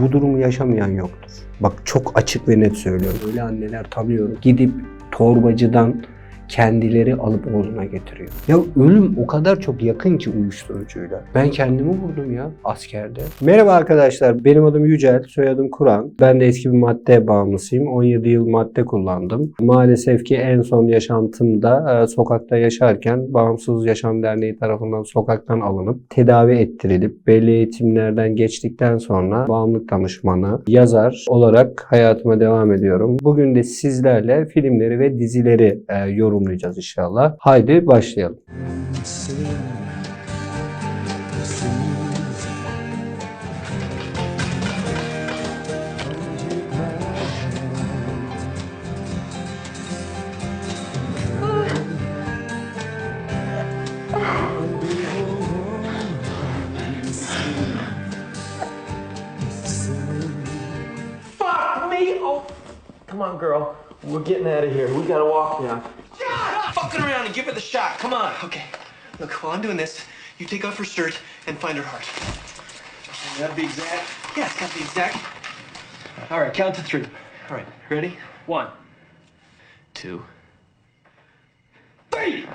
Bu durumu yaşamayan yoktur. Bak çok açık ve net söylüyorum. Öyle anneler tanıyorum. Gidip torbacıdan kendileri alıp oğluna getiriyor. Ya ölüm o kadar çok yakın ki uyuşturucuyla. Ben kendimi vurdum ya askerde. Merhaba arkadaşlar. Benim adım Yücel, soyadım Kur'an. Ben de eski bir madde bağımlısıyım. 17 yıl madde kullandım. Maalesef ki en son yaşantımda e, sokakta yaşarken Bağımsız Yaşam Derneği tarafından sokaktan alınıp tedavi ettirilip belli eğitimlerden geçtikten sonra bağımlılık danışmanı, yazar olarak hayatıma devam ediyorum. Bugün de sizlerle filmleri ve dizileri e, yorumlayacağız inşallah. Haydi başlayalım. Oh, come on, girl. We're getting out of here. We gotta walk now. Come on. Okay. Look, while I'm doing this, you take off her shirt and find her heart. That'd be exact. Yeah, it's got to be exact. All right, count to three. All right, ready? One. Two. Three!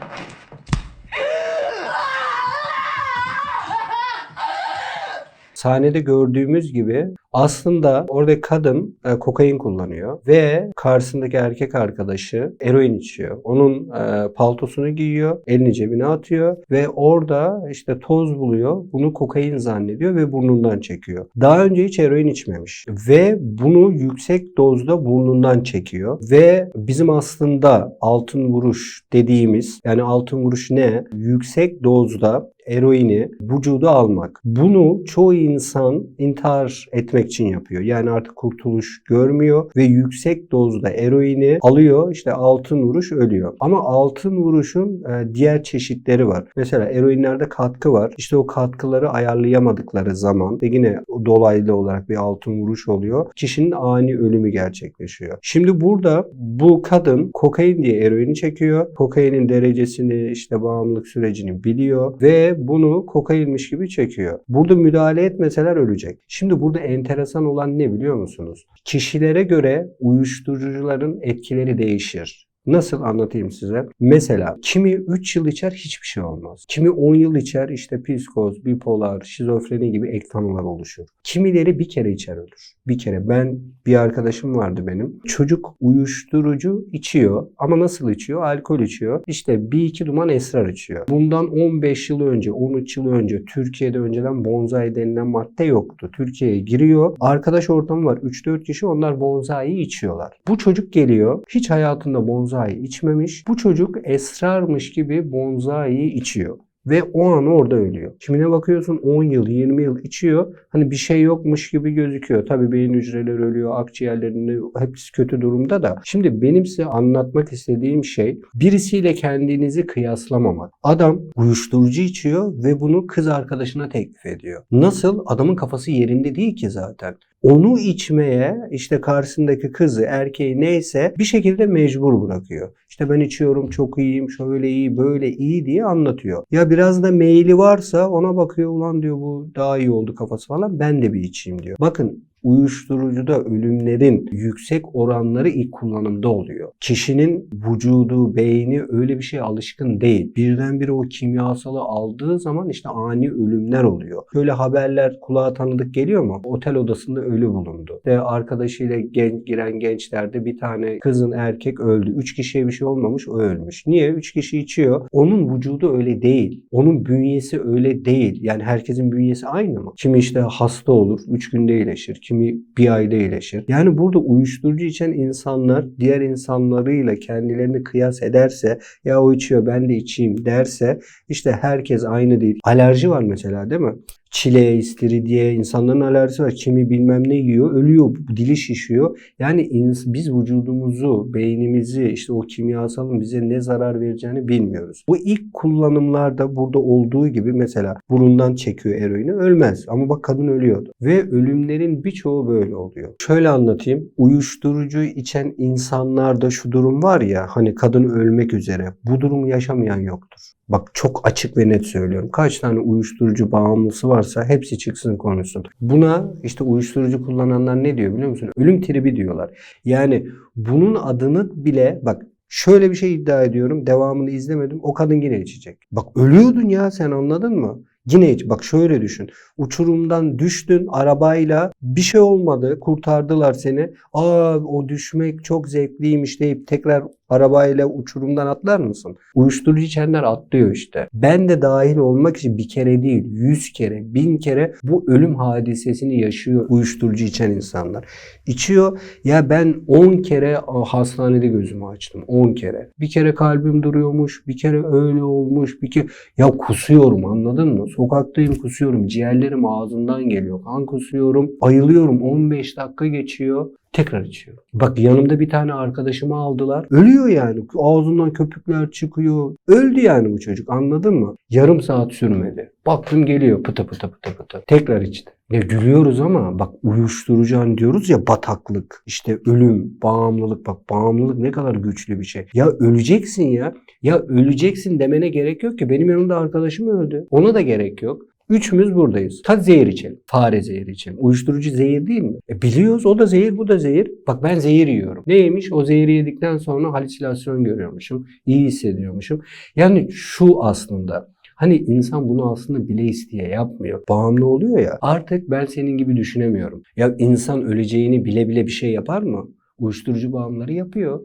Sahnede gördüğümüz gibi aslında orada kadın e, kokain kullanıyor ve karşısındaki erkek arkadaşı eroin içiyor. Onun e, paltosunu giyiyor, elini cebine atıyor ve orada işte toz buluyor. Bunu kokain zannediyor ve burnundan çekiyor. Daha önce hiç eroin içmemiş ve bunu yüksek dozda burnundan çekiyor ve bizim aslında altın vuruş dediğimiz yani altın vuruş ne? Yüksek dozda eroini vücuda almak. Bunu çoğu insan intihar etmek için yapıyor. Yani artık kurtuluş görmüyor ve yüksek dozda eroini alıyor. İşte altın vuruş ölüyor. Ama altın vuruşun e, diğer çeşitleri var. Mesela eroinlerde katkı var. İşte o katkıları ayarlayamadıkları zaman yine dolaylı olarak bir altın vuruş oluyor. Kişinin ani ölümü gerçekleşiyor. Şimdi burada bu kadın kokain diye eroini çekiyor. Kokainin derecesini işte bağımlılık sürecini biliyor ve bunu kokainmiş gibi çekiyor. Burada müdahale etmeseler ölecek. Şimdi burada enteresan olan ne biliyor musunuz? Kişilere göre uyuşturucuların etkileri değişir. Nasıl anlatayım size? Mesela kimi 3 yıl içer hiçbir şey olmaz. Kimi 10 yıl içer işte psikoz, bipolar, şizofreni gibi ek tanılar oluşur. Kimileri bir kere içer ölür. Bir kere. Ben bir arkadaşım vardı benim. Çocuk uyuşturucu içiyor ama nasıl içiyor? Alkol içiyor. İşte bir iki duman esrar içiyor. Bundan 15 yıl önce, 13 yıl önce Türkiye'de önceden bonzai denilen madde yoktu. Türkiye'ye giriyor. Arkadaş ortamı var. 3-4 kişi onlar bonzai içiyorlar. Bu çocuk geliyor. Hiç hayatında bonzai içmemiş. Bu çocuk esrarmış gibi bonzai içiyor. Ve o an orada ölüyor. Kimine bakıyorsun 10 yıl, 20 yıl içiyor. Hani bir şey yokmuş gibi gözüküyor. Tabii beyin hücreleri ölüyor, akciğerlerinde hepsi kötü durumda da. Şimdi benim size anlatmak istediğim şey birisiyle kendinizi kıyaslamamak. Adam uyuşturucu içiyor ve bunu kız arkadaşına teklif ediyor. Nasıl? Adamın kafası yerinde değil ki zaten onu içmeye işte karşısındaki kızı, erkeği neyse bir şekilde mecbur bırakıyor. İşte ben içiyorum çok iyiyim, şöyle iyi, böyle iyi diye anlatıyor. Ya biraz da meyli varsa ona bakıyor ulan diyor bu daha iyi oldu kafası falan ben de bir içeyim diyor. Bakın uyuşturucuda ölümlerin yüksek oranları ilk kullanımda oluyor. Kişinin vücudu, beyni öyle bir şeye alışkın değil. Birdenbire o kimyasalı aldığı zaman işte ani ölümler oluyor. Böyle haberler kulağa tanıdık geliyor mu? Otel odasında ölü bulundu. Ve arkadaşıyla genç, giren gençlerde bir tane kızın erkek öldü. Üç kişiye bir şey olmamış o ölmüş. Niye? Üç kişi içiyor. Onun vücudu öyle değil. Onun bünyesi öyle değil. Yani herkesin bünyesi aynı mı? Kimi işte hasta olur. Üç günde iyileşir. Kimi bir ayda iyileşir. Yani burada uyuşturucu içen insanlar diğer insanlarıyla kendilerini kıyas ederse ya o içiyor ben de içeyim derse işte herkes aynı değil. Alerji var mesela değil mi? Çileğe, istiridye, insanların alerjisi var. Kimi bilmem ne yiyor, ölüyor, dili şişiyor. Yani biz vücudumuzu, beynimizi, işte o kimyasalın bize ne zarar vereceğini bilmiyoruz. Bu ilk kullanımlarda burada olduğu gibi mesela burundan çekiyor eroini ölmez. Ama bak kadın ölüyordu. Ve ölümlerin birçoğu böyle oluyor. Şöyle anlatayım. Uyuşturucu içen insanlarda şu durum var ya hani kadın ölmek üzere. Bu durumu yaşamayan yoktur. Bak çok açık ve net söylüyorum. Kaç tane uyuşturucu bağımlısı varsa hepsi çıksın konuşsun. Buna işte uyuşturucu kullananlar ne diyor biliyor musun? Ölüm tribi diyorlar. Yani bunun adını bile bak şöyle bir şey iddia ediyorum. Devamını izlemedim. O kadın yine içecek. Bak ölüyordun ya sen anladın mı? Yine iç. Bak şöyle düşün. Uçurumdan düştün arabayla bir şey olmadı. Kurtardılar seni. Aa o düşmek çok zevkliymiş deyip tekrar arabayla uçurumdan atlar mısın? Uyuşturucu içenler atlıyor işte. Ben de dahil olmak için bir kere değil, yüz kere, bin kere bu ölüm hadisesini yaşıyor uyuşturucu içen insanlar. İçiyor. Ya ben 10 kere hastanede gözümü açtım. 10 kere. Bir kere kalbim duruyormuş, bir kere öyle olmuş, bir kere ya kusuyorum anladın mı? Sokaktayım kusuyorum. Ciğerlerim ağzından geliyor. Kan kusuyorum. Ayılıyorum. 15 dakika geçiyor. Tekrar içiyor. Bak yanımda bir tane arkadaşımı aldılar. Ölüyor yani. Ağzından köpükler çıkıyor. Öldü yani bu çocuk anladın mı? Yarım saat sürmedi. Baktım geliyor pıtı pıtı pıtı pıtı. Tekrar içti. Ya gülüyoruz ama bak uyuşturucu hani diyoruz ya bataklık, işte ölüm, bağımlılık. Bak bağımlılık ne kadar güçlü bir şey. Ya öleceksin ya. Ya öleceksin demene gerek yok ki. Benim yanımda arkadaşım öldü. Ona da gerek yok. Üçümüz buradayız. Hadi zehir içelim. Fare zehri içelim. Uyuşturucu zehir değil mi? E biliyoruz o da zehir bu da zehir. Bak ben zehir yiyorum. Neymiş? O zehri yedikten sonra halüsinasyon görüyormuşum. İyi hissediyormuşum. Yani şu aslında Hani insan bunu aslında bile isteye yapmıyor. Bağımlı oluyor ya. Artık ben senin gibi düşünemiyorum. Ya insan öleceğini bile bile bir şey yapar mı? Uyuşturucu bağımlıları yapıyor.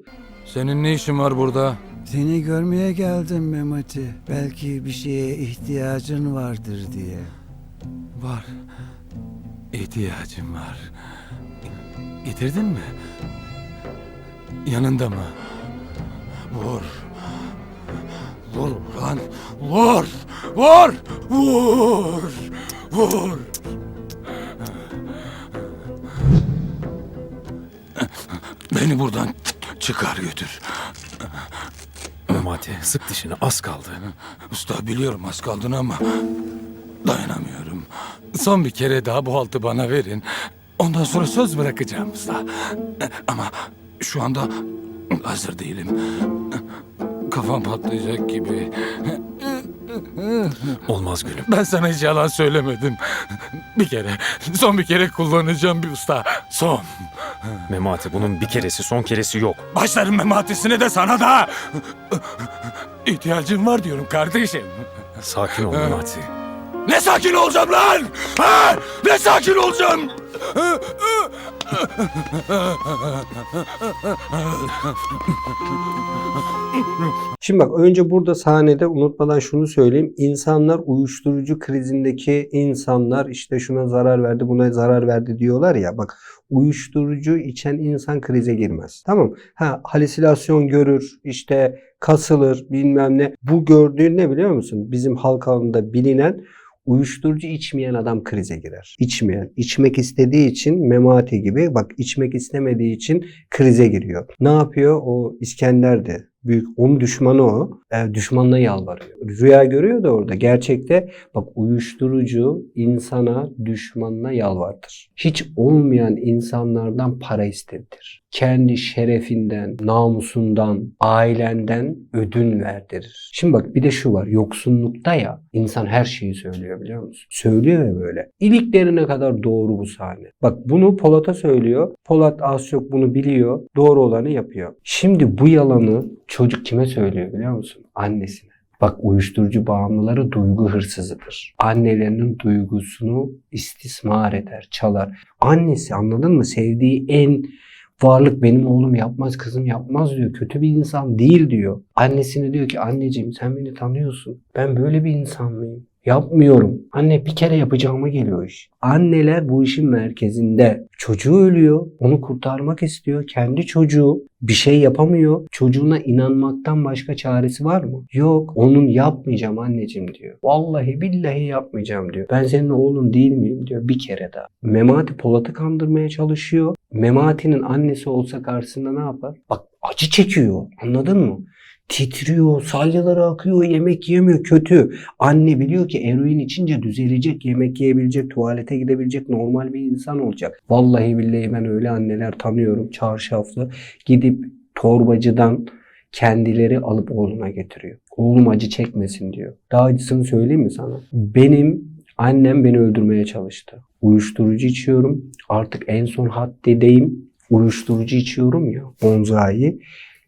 Senin ne işin var burada? Seni görmeye geldim Memati. Belki bir şeye ihtiyacın vardır diye. Var. İhtiyacım var. Getirdin mi? Yanında mı? Vur. Vur lan. Vur. Vur. Vur. Vur. Beni buradan çıkar götür. Memati sık dişini az kaldı. Usta biliyorum az kaldın ama dayanamıyorum. Son bir kere daha bu haltı bana verin. Ondan sonra söz bırakacağım usta. Ama şu anda hazır değilim. Kafam patlayacak gibi. Olmaz gülüm. Ben sana hiç yalan söylemedim. Bir kere, son bir kere kullanacağım bir usta. Son. Memati bunun bir keresi son keresi yok. Başlarım mematisine de sana da. İhtiyacım var diyorum kardeşim. Sakin ol Memati. Ne sakin olacağım lan? Ha? Ne sakin olacağım? Şimdi bak önce burada sahnede unutmadan şunu söyleyeyim. İnsanlar uyuşturucu krizindeki insanlar işte şuna zarar verdi buna zarar verdi diyorlar ya. Bak uyuşturucu içen insan krize girmez. Tamam. Ha halüsinasyon görür işte kasılır bilmem ne. Bu gördüğün ne biliyor musun? Bizim halk alanında bilinen Uyuşturucu içmeyen adam krize girer. İçmeyen. içmek istediği için memati gibi bak içmek istemediği için krize giriyor. Ne yapıyor? O İskender de büyük onun düşmanı o. E, düşmanına yalvarıyor. Rüya görüyor da orada. Gerçekte bak uyuşturucu insana düşmanına yalvartır. Hiç olmayan insanlardan para istedir. Kendi şerefinden, namusundan, ailenden ödün verdirir. Şimdi bak bir de şu var. Yoksunlukta ya insan her şeyi söylüyor biliyor musun? Söylüyor ya böyle. İliklerine kadar doğru bu sahne. Bak bunu Polat'a söylüyor. Polat az çok bunu biliyor. Doğru olanı yapıyor. Şimdi bu yalanı çocuk kime söylüyor biliyor musun? Annesine. Bak uyuşturucu bağımlıları duygu hırsızıdır. Annelerinin duygusunu istismar eder, çalar. Annesi anladın mı? Sevdiği en varlık benim oğlum yapmaz, kızım yapmaz diyor. Kötü bir insan değil diyor. Annesine diyor ki anneciğim sen beni tanıyorsun. Ben böyle bir insan mıyım? Yapmıyorum. Anne bir kere yapacağıma geliyor iş. Anneler bu işin merkezinde. Çocuğu ölüyor. Onu kurtarmak istiyor. Kendi çocuğu bir şey yapamıyor. Çocuğuna inanmaktan başka çaresi var mı? Yok. Onun yapmayacağım anneciğim diyor. Vallahi billahi yapmayacağım diyor. Ben senin oğlun değil miyim diyor bir kere daha. Memati Polat'ı kandırmaya çalışıyor. Memati'nin annesi olsa karşısında ne yapar? Bak acı çekiyor. Anladın mı? Titriyor, salyaları akıyor, yemek yemiyor, kötü. Anne biliyor ki eroin içince düzelecek, yemek yiyebilecek, tuvalete gidebilecek, normal bir insan olacak. Vallahi billahi ben öyle anneler tanıyorum, çarşaflı. Gidip torbacıdan kendileri alıp oğluna getiriyor. Oğlum acı çekmesin diyor. Daha acısını söyleyeyim mi sana? Benim annem beni öldürmeye çalıştı. Uyuşturucu içiyorum. Artık en son haddedeyim. Uyuşturucu içiyorum ya. Bonzai.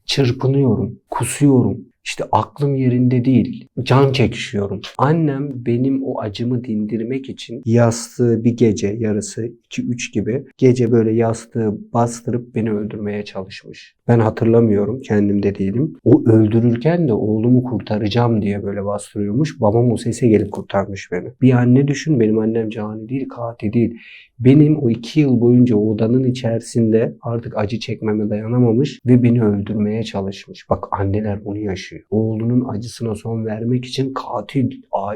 Çırpınıyorum. Kusuyorum. İşte aklım yerinde değil. Can çekişiyorum. Annem benim o acımı dindirmek için yastığı bir gece yarısı 2-3 gibi gece böyle yastığı bastırıp beni öldürmeye çalışmış. Ben hatırlamıyorum kendimde değilim. O öldürürken de oğlumu kurtaracağım diye böyle bastırıyormuş. Babam o sese gelip kurtarmış beni. Bir anne düşün benim annem cani değil katil değil. Benim o iki yıl boyunca odanın içerisinde artık acı çekmeme dayanamamış ve beni öldürmeye çalışmış. Bak anneler bunu yaşıyor. Oğlunun acısına son vermek için katil,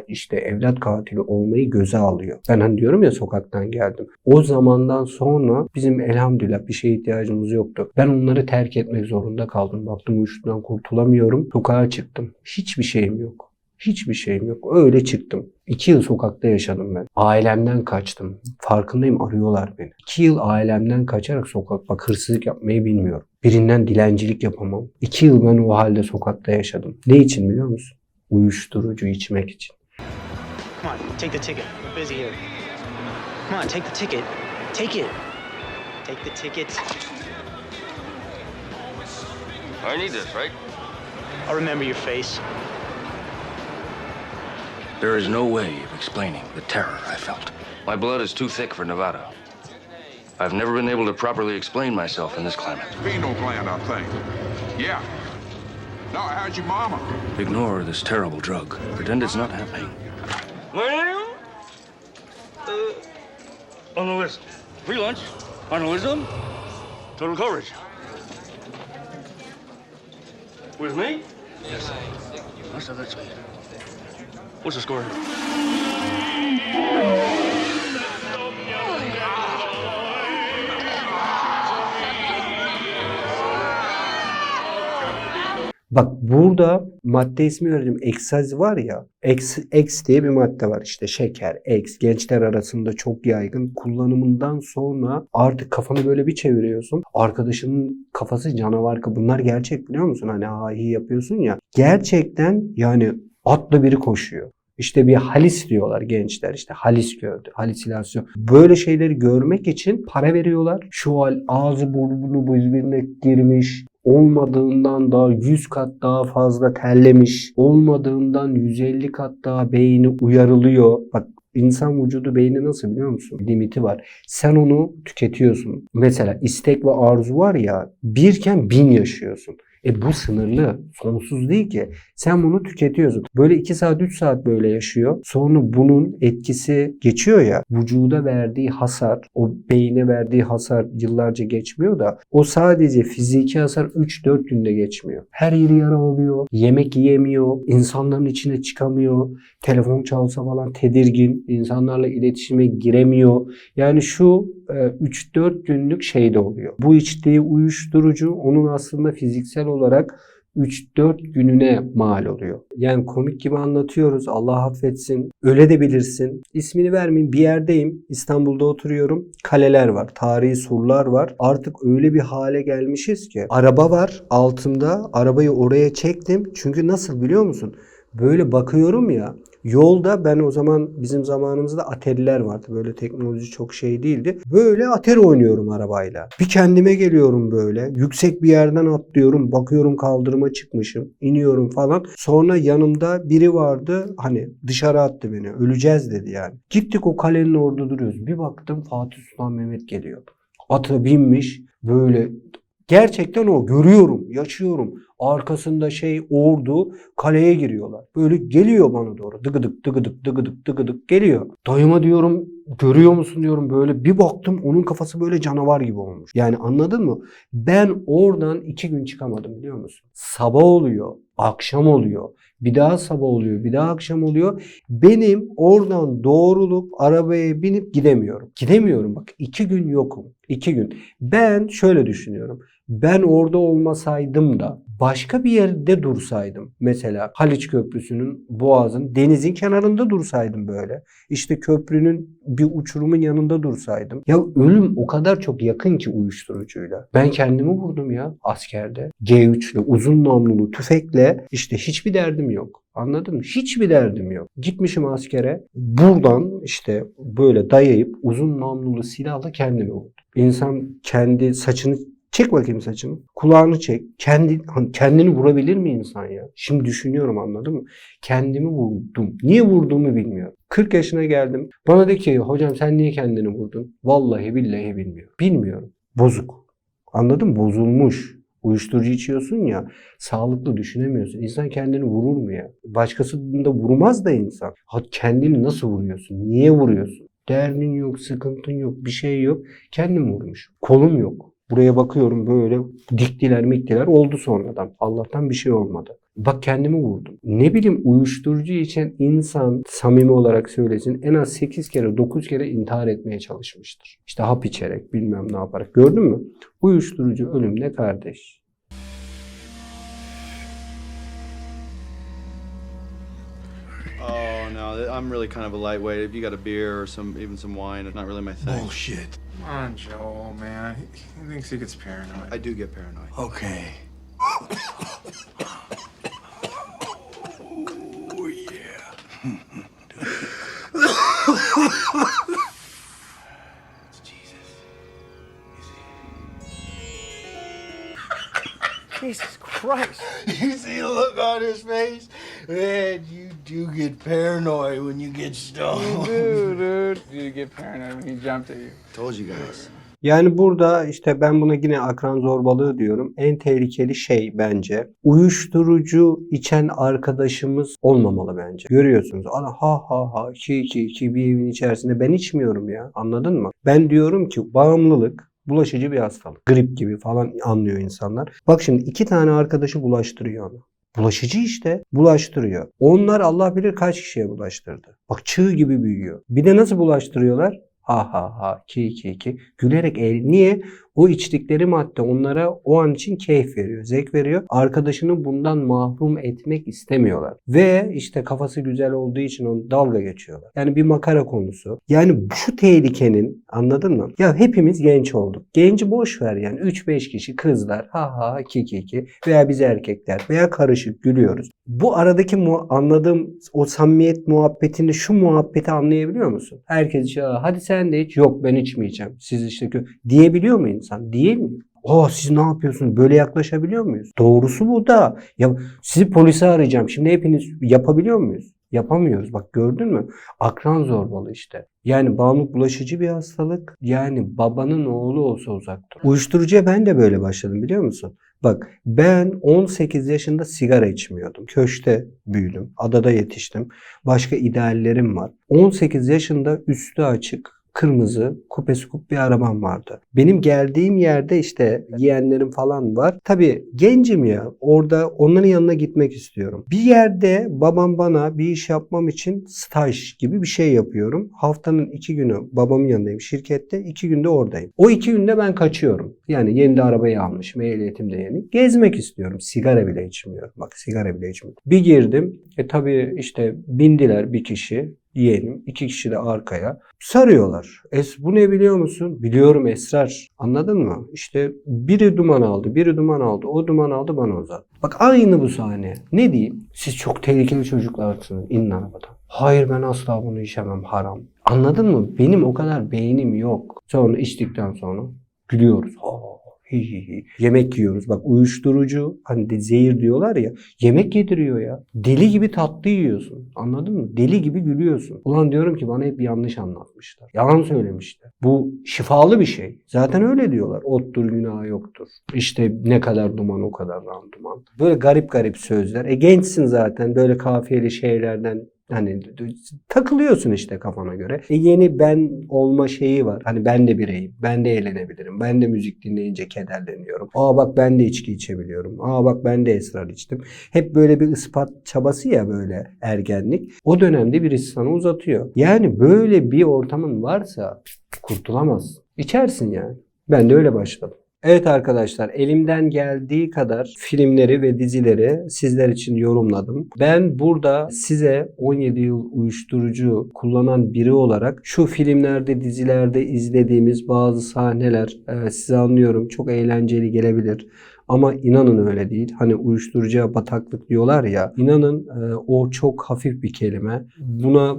işte evlat katili olmayı göze alıyor. Ben hani diyorum ya sokaktan geldim. O zamandan sonra bizim elhamdülillah bir şeye ihtiyacımız yoktu. Ben onları terk etmek zorunda kaldım. Baktım uyuşturucudan kurtulamıyorum. Sokağa çıktım. Hiçbir şeyim yok. Hiçbir şeyim yok. Öyle çıktım. İki yıl sokakta yaşadım ben. Ailemden kaçtım. Farkındayım arıyorlar beni. İki yıl ailemden kaçarak sokak, bak hırsızlık yapmayı bilmiyorum. Birinden dilencilik yapamam. İki yıl ben o halde sokakta yaşadım. Ne için biliyor musun? Uyuşturucu içmek için. Come on, take the ticket. We're busy here. Come on, take the ticket. Take it. Take the ticket. I need this, right? I remember your face. There is no way of explaining the terror I felt. My blood is too thick for Nevada. I've never been able to properly explain myself in this climate. Pineal gland, I think. Yeah. No, how's your mama? Ignore this terrible drug. Pretend it's not happening. My name? Uh, on the list. Free lunch. On the wisdom. Total coverage. With me? Yes. Must have that sweet. What's the score? Bak burada madde ismi verdim. Eksaz var ya. X, X diye bir madde var işte şeker, X. Gençler arasında çok yaygın. Kullanımından sonra artık kafanı böyle bir çeviriyorsun. Arkadaşının kafası canavar. Bunlar gerçek biliyor musun? Hani hahi yapıyorsun ya. Gerçekten yani atlı biri koşuyor. İşte bir halis diyorlar gençler işte halis gördü. Halüsinasyon. Böyle şeyleri görmek için para veriyorlar. Şu an ağzı burnu birbirine girmiş. Olmadığından daha 100 kat daha fazla terlemiş. Olmadığından 150 kat daha beyni uyarılıyor. Bak insan vücudu beyni nasıl biliyor musun? Limiti var. Sen onu tüketiyorsun. Mesela istek ve arzu var ya birken bin yaşıyorsun. E bu sınırlı. Sonsuz değil ki. Sen bunu tüketiyorsun. Böyle 2 saat 3 saat böyle yaşıyor. Sonra bunun etkisi geçiyor ya. Vücuda verdiği hasar, o beyne verdiği hasar yıllarca geçmiyor da o sadece fiziki hasar 3-4 günde geçmiyor. Her yeri yara oluyor. Yemek yiyemiyor. insanların içine çıkamıyor. Telefon çalsa falan tedirgin. insanlarla iletişime giremiyor. Yani şu e, 3-4 günlük şeyde oluyor. Bu içtiği uyuşturucu onun aslında fiziksel olarak 3-4 gününe mal oluyor. Yani komik gibi anlatıyoruz. Allah affetsin. Öyle de bilirsin. İsmini vermeyeyim. Bir yerdeyim. İstanbul'da oturuyorum. Kaleler var. Tarihi surlar var. Artık öyle bir hale gelmişiz ki. Araba var altımda. Arabayı oraya çektim. Çünkü nasıl biliyor musun? Böyle bakıyorum ya. Yolda ben o zaman bizim zamanımızda atariler vardı. Böyle teknoloji çok şey değildi. Böyle atari oynuyorum arabayla. Bir kendime geliyorum böyle. Yüksek bir yerden atlıyorum. Bakıyorum kaldırıma çıkmışım. iniyorum falan. Sonra yanımda biri vardı. Hani dışarı attı beni. Öleceğiz dedi yani. Gittik o kalenin orada duruyoruz. Bir baktım Fatih Sultan Mehmet geliyor. Ata binmiş. Böyle Gerçekten o görüyorum, yaşıyorum. Arkasında şey ordu kaleye giriyorlar. Böyle geliyor bana doğru. Dıgıdık dıgıdık dıgıdık dıgıdık geliyor. Dayıma diyorum görüyor musun diyorum böyle bir baktım onun kafası böyle canavar gibi olmuş. Yani anladın mı? Ben oradan iki gün çıkamadım biliyor musun? Sabah oluyor, akşam oluyor. Bir daha sabah oluyor, bir daha akşam oluyor. Benim oradan doğrulup arabaya binip gidemiyorum. Gidemiyorum bak iki gün yokum. iki gün. Ben şöyle düşünüyorum. Ben orada olmasaydım da başka bir yerde dursaydım mesela Haliç Köprüsü'nün boğazın denizin kenarında dursaydım böyle işte köprünün bir uçurumun yanında dursaydım ya ölüm o kadar çok yakın ki uyuşturucuyla ben kendimi vurdum ya askerde G3'le uzun namlulu tüfekle işte hiçbir derdim yok Anladın mı? Hiçbir derdim yok. Gitmişim askere. Buradan işte böyle dayayıp uzun namlulu silahla kendimi vurdum. İnsan kendi saçını çek bakayım saçını. Kulağını çek. Kendi kendini vurabilir mi insan ya? Şimdi düşünüyorum anladın mı? Kendimi vurdum. Niye vurduğumu bilmiyorum. 40 yaşına geldim. Bana de ki hocam sen niye kendini vurdun? Vallahi billahi bilmiyorum. Bilmiyorum. Bozuk. Anladın mı? Bozulmuş. Uyuşturucu içiyorsun ya sağlıklı düşünemiyorsun. İnsan kendini vurur mu ya? Başkasını da vurmaz da insan. Ha, kendini nasıl vuruyorsun? Niye vuruyorsun? Derdin yok, sıkıntın yok, bir şey yok. Kendim vurmuş. Kolum yok. Buraya bakıyorum böyle diktiler miktiler oldu sonradan. Allah'tan bir şey olmadı. Bak kendimi vurdum. Ne bileyim uyuşturucu içen insan samimi olarak söylesin en az 8 kere 9 kere intihar etmeye çalışmıştır. İşte hap içerek bilmem ne yaparak. Gördün mü? Uyuşturucu ölümle kardeş. No, I'm really kind of a lightweight. If you got a beer or some, even some wine, it's not really my thing. Bullshit. Come on, Joel, man. He, he thinks he gets paranoid. I do get paranoid. Okay. Oh, yeah. Jesus Christ. You see the look on his face? Man, you do get paranoid when you get stoned. dude. You get paranoid when he jumped at you. Told you guys. Yani burada işte ben buna yine akran zorbalığı diyorum. En tehlikeli şey bence uyuşturucu içen arkadaşımız olmamalı bence. Görüyorsunuz. Ana ha ha ha ki ki ki bir evin içerisinde ben içmiyorum ya. Anladın mı? Ben diyorum ki bağımlılık bulaşıcı bir hastalık. Grip gibi falan anlıyor insanlar. Bak şimdi iki tane arkadaşı bulaştırıyor onu. Bulaşıcı işte. Bulaştırıyor. Onlar Allah bilir kaç kişiye bulaştırdı. Bak çığ gibi büyüyor. Bir de nasıl bulaştırıyorlar? Ha ha ha ki ki ki gülerek el niye o içtikleri madde onlara o an için keyif veriyor, zevk veriyor. Arkadaşını bundan mahrum etmek istemiyorlar. Ve işte kafası güzel olduğu için onu dalga geçiyorlar. Yani bir makara konusu. Yani şu tehlikenin anladın mı? Ya hepimiz genç olduk. Genci boş ver yani 3-5 kişi kızlar ha ha ki ki ki veya biz erkekler veya karışık gülüyoruz. Bu aradaki mu- anladığım o samimiyet muhabbetini şu muhabbeti anlayabiliyor musun? Herkes işte "Aa, hadi sen de iç. Yok ben içmeyeceğim. Siz işte kö-" diyebiliyor mu insan? Diyemiyor. Aa siz ne yapıyorsunuz? Böyle yaklaşabiliyor muyuz? Doğrusu bu da. Ya sizi polise arayacağım. Şimdi hepiniz yapabiliyor muyuz? Yapamıyoruz. Bak gördün mü? Akran zorbalığı işte. Yani bağımlılık bulaşıcı bir hastalık. Yani babanın oğlu olsa uzak dur. Uyuşturucuya ben de böyle başladım biliyor musun? Bak ben 18 yaşında sigara içmiyordum. Köşte büyüdüm. Adada yetiştim. Başka ideallerim var. 18 yaşında üstü açık kırmızı kupesi kup bir arabam vardı. Benim geldiğim yerde işte yeğenlerim falan var. Tabii gencim ya orada onların yanına gitmek istiyorum. Bir yerde babam bana bir iş yapmam için staj gibi bir şey yapıyorum. Haftanın iki günü babamın yanındayım şirkette. iki günde oradayım. O iki günde ben kaçıyorum. Yani yeni de arabayı almışım. Ehliyetim de yeni. Gezmek istiyorum. Sigara bile içmiyorum. Bak sigara bile içmiyorum. Bir girdim. E tabii işte bindiler bir kişi yeğenim. iki kişi de arkaya. Sarıyorlar. Es bu ne biliyor musun? Biliyorum esrar. Anladın mı? İşte biri duman aldı, biri duman aldı. O duman aldı bana uzattı. Bak aynı bu sahne. Ne diyeyim? Siz çok tehlikeli çocuklarsınız. İnin arabadan. Hayır ben asla bunu içemem haram. Anladın mı? Benim o kadar beynim yok. Sonra içtikten sonra gülüyoruz. Oh, Yemek yiyoruz. Bak uyuşturucu hani de zehir diyorlar ya. Yemek yediriyor ya. Deli gibi tatlı yiyorsun. Anladın mı? Deli gibi gülüyorsun. Ulan diyorum ki bana hep yanlış anlatmışlar. Yalan söylemişler. Bu şifalı bir şey. Zaten öyle diyorlar. Ottur günah yoktur. İşte ne kadar duman o kadar randuman. Böyle garip garip sözler. E gençsin zaten. Böyle kafiyeli şeylerden Hani takılıyorsun işte kafana göre. E yeni ben olma şeyi var. Hani ben de bireyim. Ben de eğlenebilirim. Ben de müzik dinleyince kederleniyorum. Aa bak ben de içki içebiliyorum. Aa bak ben de esrar içtim. Hep böyle bir ispat çabası ya böyle ergenlik. O dönemde birisi sana uzatıyor. Yani böyle bir ortamın varsa kurtulamazsın. İçersin yani. Ben de öyle başladım. Evet arkadaşlar elimden geldiği kadar filmleri ve dizileri sizler için yorumladım. Ben burada size 17 yıl uyuşturucu kullanan biri olarak şu filmlerde dizilerde izlediğimiz bazı sahneler e, size anlıyorum çok eğlenceli gelebilir. Ama inanın öyle değil. Hani uyuşturucuya bataklık diyorlar ya. İnanın e, o çok hafif bir kelime. Buna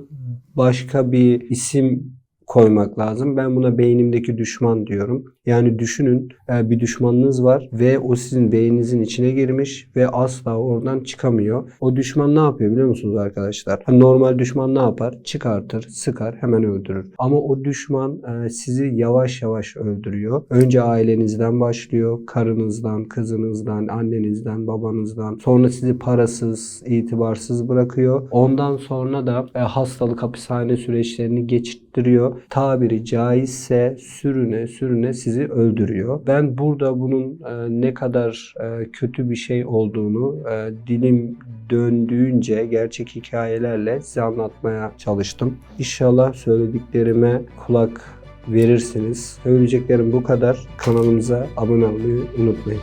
başka bir isim koymak lazım. Ben buna beynimdeki düşman diyorum. Yani düşünün e, bir düşmanınız var ve o sizin beyninizin içine girmiş ve asla oradan çıkamıyor. O düşman ne yapıyor biliyor musunuz arkadaşlar? Normal düşman ne yapar? Çıkartır, sıkar, hemen öldürür. Ama o düşman e, sizi yavaş yavaş öldürüyor. Önce ailenizden başlıyor. Karınızdan, kızınızdan, annenizden, babanızdan. Sonra sizi parasız, itibarsız bırakıyor. Ondan sonra da e, hastalık hapishane süreçlerini geçirttiriyor. Tabiri caizse sürüne sürüne sizi öldürüyor. Ben burada bunun e, ne kadar e, kötü bir şey olduğunu e, dilim döndüğünce gerçek hikayelerle size anlatmaya çalıştım. İnşallah söylediklerime kulak verirsiniz. Söyleyeceklerim bu kadar. Kanalımıza abone olmayı unutmayın.